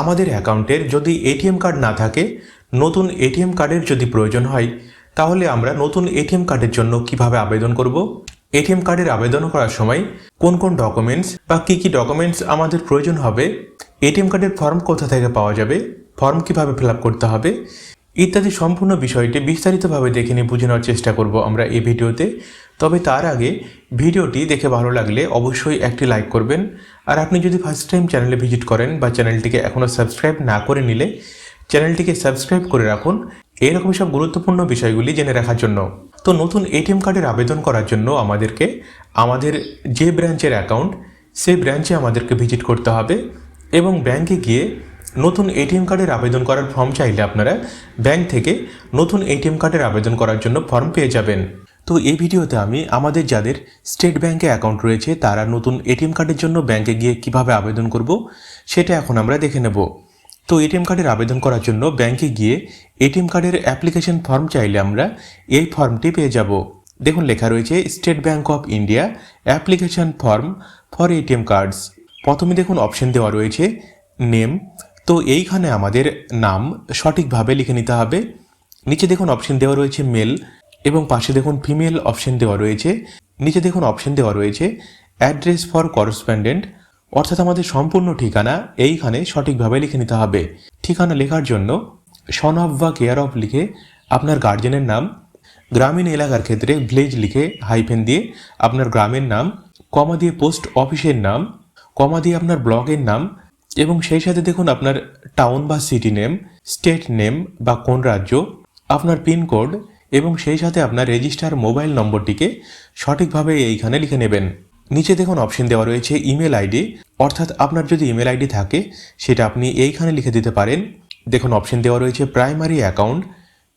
আমাদের অ্যাকাউন্টের যদি এটিএম কার্ড না থাকে, নতুন এটিএম কার্ডের যদি প্রয়োজন হয়, তাহলে আমরা নতুন এটিএম কার্ডের জন্য কীভাবে আবেদন করব? এটিএম কার্ডের আবেদন করার সময় কোন কোন ডকুমেন্টস বা কী কী ডকুমেন্টস আমাদের প্রয়োজন হবে? এটিএম কার্ডের ফর্ম কোথা থেকে পাওয়া যাবে? ফর্ম কীভাবে ফিল করতে হবে? ইত্যাদি সম্পূর্ণ বিষয়টি বিস্তারিতভাবে দেখে নিয়ে বুঝে নেওয়ার চেষ্টা করব আমরা এই ভিডিওতে। তবে তার আগে ভিডিওটি দেখে ভালো লাগলে অবশ্যই একটি লাইক করবেন। আর আপনি যদি ফার্স্ট টাইম চ্যানেলে ভিজিট করেন বা চ্যানেলটিকে এখনও সাবস্ক্রাইব না করে নিলে চ্যানেলটিকে সাবস্ক্রাইব করে রাখুন এরকম সব গুরুত্বপূর্ণ বিষয়গুলি জেনে রাখার জন্য। তো নতুন এটিএম কার্ডের আবেদন করার জন্য আমাদেরকে আমাদের যে ব্রাঞ্চের অ্যাকাউন্ট সেই ব্রাঞ্চে আমাদেরকে ভিজিট করতে হবে এবং ব্যাংকে গিয়ে নতুন এটিএম কার্ডের আবেদন করার ফর্ম চাইলে আপনারা ব্যাংক থেকে নতুন এটিএম কার্ডের আবেদন করার জন্য ফর্ম পেয়ে যাবেন। তো এই ভিডিওতে আমি আমাদের যাদের স্টেট ব্যাংকে অ্যাকাউন্ট রয়েছে, তারা নতুন এটিএম কার্ডের জন্য ব্যাংকে গিয়ে কীভাবে আবেদন করব সেটা এখন আমরা দেখে নেব। তো এটিএম কার্ডের আবেদন করার জন্য ব্যাংকে গিয়ে এটিএম কার্ডের অ্যাপ্লিকেশন ফর্ম চাইলে আমরা এই ফর্মটি পেয়ে যাব। দেখুন, লেখা রয়েছে, State Bank of India application form for ATM cards. প্রথমে দেখুন, অপশন দেওয়া রয়েছে, নেম। তো এইখানে আমাদের নাম সঠিকভাবে লিখে নিতে হবে। নিচে দেখুন, অপশন দেওয়া রয়েছে, মেল। এবং পাশে দেখুন ফিমেল অপশন দেওয়া রয়েছে, নিচে দেখুন অপশন দেওয়া রয়েছে অ্যাড্রেস ফর করসপেন্ডেন্ট অর্থাৎ আমাদের সম্পূর্ণ ঠিকানা এইখানে সঠিকভাবে লিখে নিতে হবে। ঠিকানা লেখার জন্য সন অফ বা কেয়ার অফ লিখে আপনার গার্জেনের নাম, গ্রামীণ এলাকার ক্ষেত্রে ভিলেজ লিখে হাইফেন দিয়ে আপনার গ্রামের নাম কমা দিয়ে পোস্ট অফিসের নাম কমা দিয়ে আপনার ব্লকের নাম এবং সেই সাথে দেখুন আপনার টাউন বা সিটি নেম স্টেট নেম বা কোন রাজ্য, আপনার পিনকোড এবং সেই সাথে আপনার রেজিস্টার মোবাইল নম্বরটিকে সঠিকভাবে এইখানে লিখে নেবেন। নিচে দেখুন অপশন দেওয়া রয়েছে ইমেল আইডি অর্থাৎ আপনার যদি ইমেল আইডি থাকে, সেটা আপনি এইখানে লিখে দিতে পারেন। দেখুন অপশন দেওয়া রয়েছে প্রাইমারি অ্যাকাউন্ট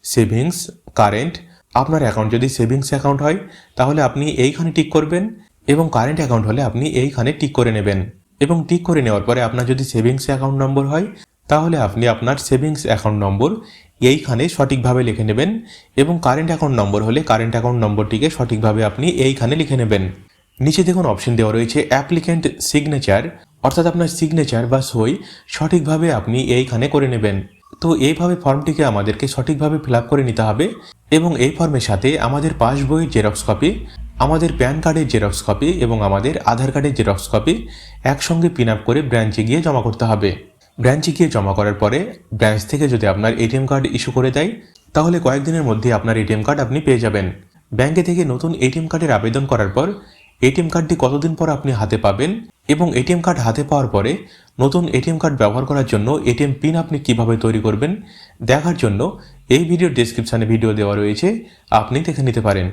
সেভিংস কারেন্ট আপনার অ্যাকাউন্ট যদি সেভিংস অ্যাকাউন্ট হয়, তাহলে আপনি এইখানে টিক করবেন এবং কারেন্ট অ্যাকাউন্ট হলে আপনি এইখানে টিক করে নেবেন। এবং টিক করে নেওয়ার পরে আপনার যদি সেভিংস অ্যাকাউন্ট নম্বর হয় তাহলে আপনি আপনার সেভিংস অ্যাকাউন্ট নম্বর এইখানে সঠিকভাবে লিখে নেবেন এবং কারেন্ট অ্যাকাউন্ট নম্বর হলে কারেন্ট অ্যাকাউন্ট নম্বরটিকে সঠিকভাবে আপনি এইখানে লিখে নেবেন। নিচে দেখুন অপশন দেওয়া রয়েছে অ্যাপ্লিকেন্ট সিগনেচার, অর্থাৎ আপনার সিগনেচার বা সই সঠিকভাবে আপনি এইখানে করে নেবেন। তো এইভাবে ফর্মটিকে আমাদেরকে সঠিকভাবে ফিল করে নিতে হবে এবং এই ফর্মের সাথে আমাদের পাসবইয়ের জেরক্স কপি, আমাদের প্যান কার্ডের জেরক্স কপি এবং আমাদের আধার কার্ডের জেরক্স কপি একসঙ্গে পিন আপ করে ব্রাঞ্চে গিয়ে জমা করতে হবে। ব্রাঞ্চে গিয়ে জমা করার পরে ব্রাঞ্চ থেকে যদি আপনার এটিএম কার্ড ইস্যু করে দেয়, তাহলে কয়েকদিনের মধ্যে আপনার এটিএম কার্ড আপনি পেয়ে যাবেন। ব্যাংকে থেকে নতুন এটিএম কার্ডের আবেদন করার পর এটিএম কার্ডটি কতদিন পর আপনি হাতে পাবেন এবং এটিএম কার্ড হাতে পাওয়ার পরে নতুন এটিএম কার্ড ব্যবহার করার জন্য এটিএম পিন আপনি কীভাবে তৈরি করবেন, দেখার জন্য এই ভিডিওর ডেসক্রিপশানে ভিডিও দেওয়া রয়েছে, আপনি দেখে নিতে পারেন।